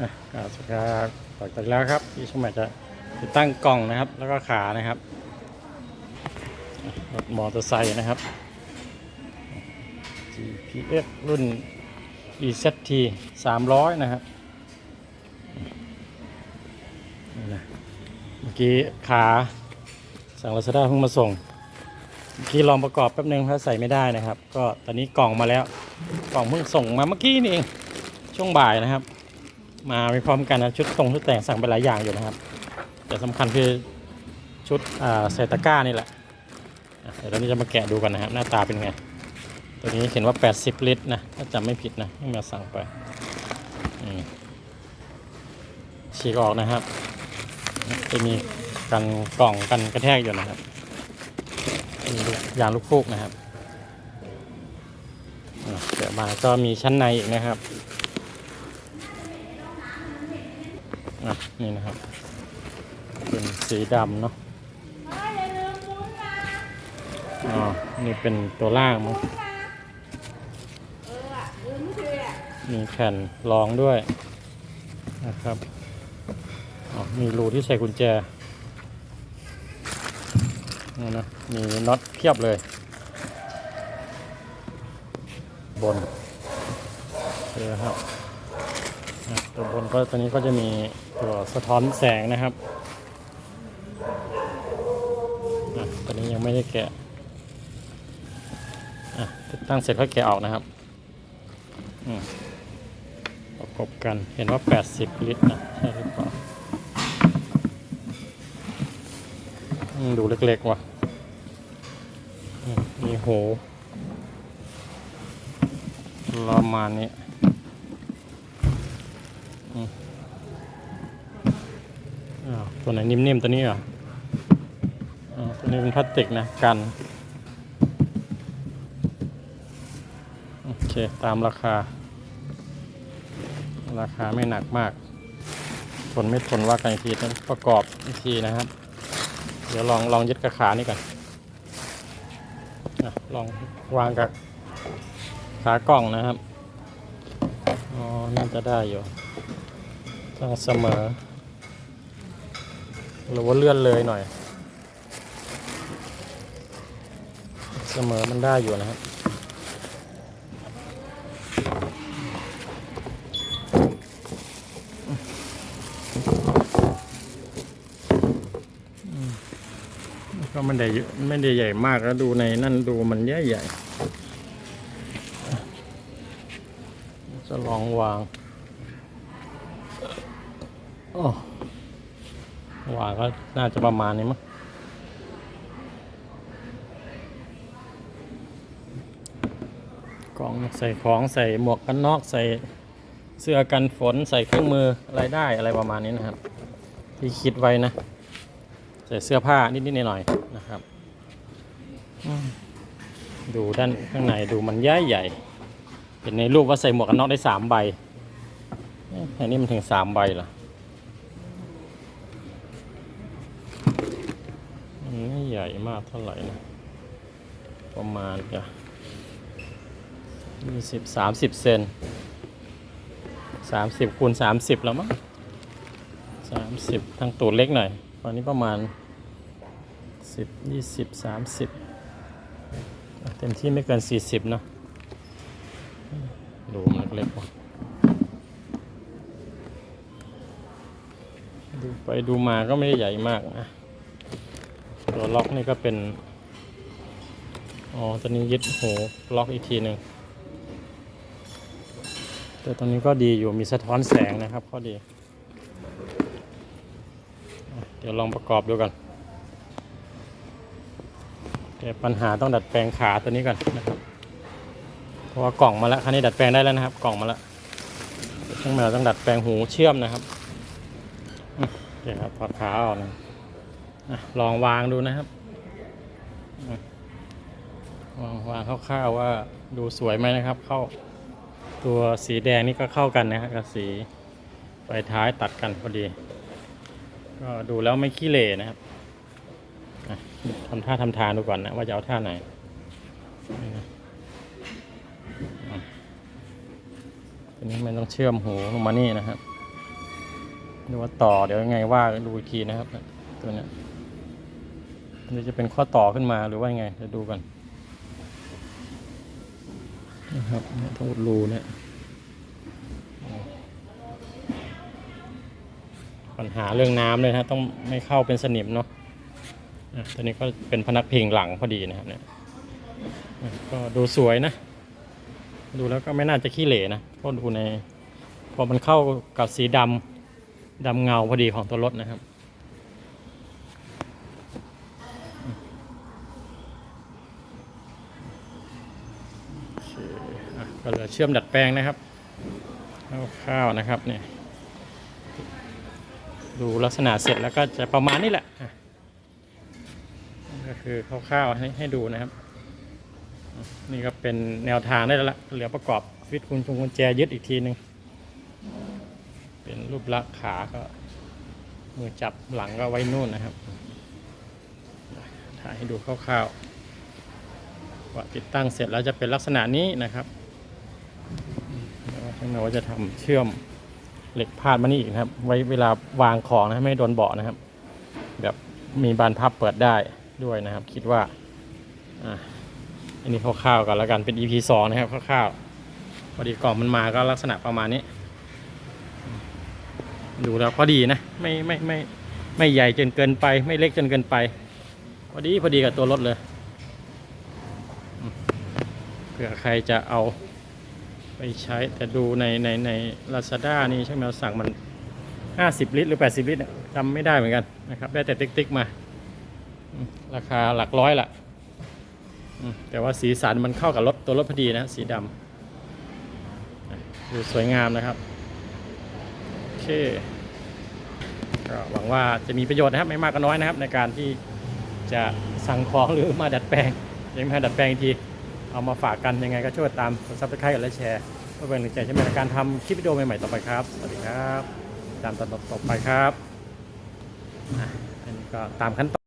อะกราบสวัสครับต่อจากแล้วครับพี่สมัยจะติดตั้งกล่องนะครับ แล้วก็ขานะครับรถมอเตอร์ไซค์นะครับ GPS รุ่น EZT 300 นะครับนะเมื่อกี้ขาสั่งลาซาด้าเพิ่งมาส่ง เมื่อกี้ลองประกอบแป๊บนึงเพราะใส่ไม่ได้นะครับ ก็ตอนนี้กล่องมาแล้ว กล่องเพิ่งส่งมาเมื่อกี้นี่เอง ช่วงบ่ายนะครับ มาไปพร้อมกันนะชุดตรงชุดแต่งสั่งไปหลายอย่างอยู่นะครับ แต่สำคัญคือชุดอ่าใส่ตะก้านี่แหละเดี๋ยวเรานี้จะมาแกะดูกันนะครับ หน้าตาเป็นไง ตัวนี้เห็นว่า 80 ลิตรนะถ้าจำไม่ผิดนะที่มาสั่งไปฉีกออกนะครับ จะมีกันกล่องกันกระแทกอยู่นะครับมียางลูกฟูกนะครับเดี๋ยวมาก็มีชั้นในอีกนะครับ อะนี่นะครับ เป็นสีดำเนาะอ๋อ นี่เป็นตัวล่างมั้งมีแผ่นรองด้วยนะครับอ๋อมีรูที่ใส่กุญแจนี่นะมีน็อตเพียบเลย บนโอเครับตัวบนก็ตัวนี้ก็จะมี ตัวสะท้อนแสงนะครับอะตัวนี้ยังไม่ได้แกะอะติดตั้งเสร็จค่อยแกะออกนะครับอืมประกบกันเห็นว่า 80 ลิตรนะใช่หรือเปล่าอืมดูเล็กๆว่ะอืมมีโหประมาณนี้ อ้าวตัวไหนนิ่มๆตัวนี้เหรออ๋อตัวนี้เป็นพลาสติกนะกัน โอเค ตามราคา ราคาไม่หนักมาก ทนไม่ทนว่ากันอีกทีต้องประกอบอีกทีนะครับ เดี๋ยวลองลองยึดกระขานี่ก่อนอลองวางกับขากล่องนะครับ อ๋อ น่าจะได้อยู่ต้องเสมอ หรือว่าเลื่อนเลยหน่อย เสมอมันได้อยู่นะครับก็ไมันได้เยอะไม่ได้ใหญ่มากแล้วดูในนั่นดูมันใหญ่ใหญ่จะลองวางโอ้ วางก็น่าจะประมาณนี้มั้งกล่องใส่ของใส่หมวกกันน็อกใส่เสื้อกันฝนใส่เครื่องมืออะไรได้อะไรประมาณนี้นะครับ ที่คิดไว้นะ ใส่เสื้อผ้านิดๆหน่อยๆนะครับ ดูด้านข้างในดูมันใหญ่ใหญ่เห็นในรูปว่าใส่หมวกกันน็อกได้สามใบเอ๊ะอันนี้มันถึงสามใบเหรอ มันไม่ ใหญ่มากเท่าไหร่นะ ประมาณจะยี่สิบสามสิบเซนสามสิบคูณสามสิบแล้วมั้งสามสิบทางตูดเล็กหน่อย ตอนนี้ประมาณสิบยี่สิบสามสิบเต็มที่ไม่เกินสี่สิบเนาะดูมันเล็กๆว่ะดูไปดูมาก็ไม่ได้ใหญ่มากนะ ตัวล็อกนี่ก็เป็น อ๋อ ตัวนี้ยึดโหล็อกอีกทีหนึ่ง แต่ตรงนี้ก็ดีอยู่มีสะท้อนแสงนะครับข้อดี เดี๋ยวลองประกอบดูกันแต่ปัญหาต้องดัดแปลงขาตัวนี้ก่อนนะครับ เพราะว่ากล่องมาแล้วคันนี้ดัดแปลงได้แล้วนะครับ กล่องมาแล้วช่างมวต้องดัดแปลงหูเชื่อมนะครับเดี๋ยวครับถอดขาออกนะ ลองวางดูนะครับ วางวางคร่าวๆว่าดูสวยไหมนะครับ เข้าตัวสีแดงนี่ก็เข้ากันนะครับกับสีไฟท้ายตัดกันพอดี ก็ดูแล้วไม่ขี้เหร่นะครับทำท่าทำทางดูก่อนนะว่าจะเอาท่าไหนนี่นะอะตัวนี้มันต้องเชื่อมหูลงมานี่นะครับดูว่าต่อเดี๋ยวยังไงว่าดูอีกทีนะครับ ตัวเนี้ย นนี้จะเป็นข้อต่อขึ้นมาหรือว่ายังไงเดี๋ยวดูกันนะครับเนี่ยทั้งหมดรูเนี่ยปัญหาเรื่องน้ำเลยนะต้องไม่เข้าเป็นสนิมเนาะอะตัวนี้ก็เป็นพนักพิงหลังพอดีนะครับเนี่ยก็ดูสวยนะ ดูแล้วก็ไม่น่าจะขี้เหร่นะเพราะดูในพอมันเข้ากับสีดำดำเงาพอดีของตัวรถนะครับ โอเคอะ ก็เหลือเชื่อมดัดแปลงนะครับคร่าวๆนะครับเนี่ยดูลักษณะเสร็จแล้วก็จะประมาณนี้แหละก็คือคร่าวๆให้ให้ดูนะครับ นี่ก็เป็นแนวทางได้แล้วละเหลือประกอบฟิตกุญจงกุญแจยึดอีกทีหนึ่งเป็นรูปลักษณ์ขาก็ มือจับหลังก็ไว้นู่นนะครับถ่ายให้ดูคร่าวๆว่าติดตั้งเสร็จแล้วจะเป็นลักษณะนี้นะครับ แล้วข้างในว่าจะทำเชื่อมเหล็กพาดมานี่อีกนะครับ ไว้เวลาวางของนะไม่โดนเบาะนะครับ แบบมีบานพับเปิดได้ด้วยนะครับ คิดว่าอะอันนี้คร่าวๆกันแล้วกันเป็น EP 2 นะครับคร่าวๆพอดีกล่องมันมาก็ลักษณะประมาณนี้ ดูแล้วพอดีนะ ไม่ไม่ไม่ไม่ใหญ่จนเกินไป ไม่เล็กจนเกินไป พอดีพอดีกับตัวรถเลยเผื่อใครจะเอา ใช้ แต่ดูในในใน Lazada นี่ช่างแมวสั่งมัน 50 ลิตร หรือ 80 ลิตรจำไม่ได้เหมือนกันนะครับ ได้แต่ติ๊กๆมาอืมราคาหลักร้อยละแต่ว่าสีสันมันเข้ากับรถตัวรถพอดีนะสีดำดูสวยงามนะครับ โอเคก็หวังว่าจะมีประโยชน์นะครับไม่มากก็น้อยนะครับ ในการที่จะสั่งของหรือมาดัดแปลงยังไม่ดัดแปลงอีที เอามาฝากกันยังไงก็ช่วยตามกดซับสไครต์และแชร์เพื่อเป็นกำลังใจใช่ไหมในการทำคลิปวิดีโอใหม่ๆต่อไปครับ สวัสดีครับ ตามตอนต่อไปครับอันนี้ก็ตามขั้นตอน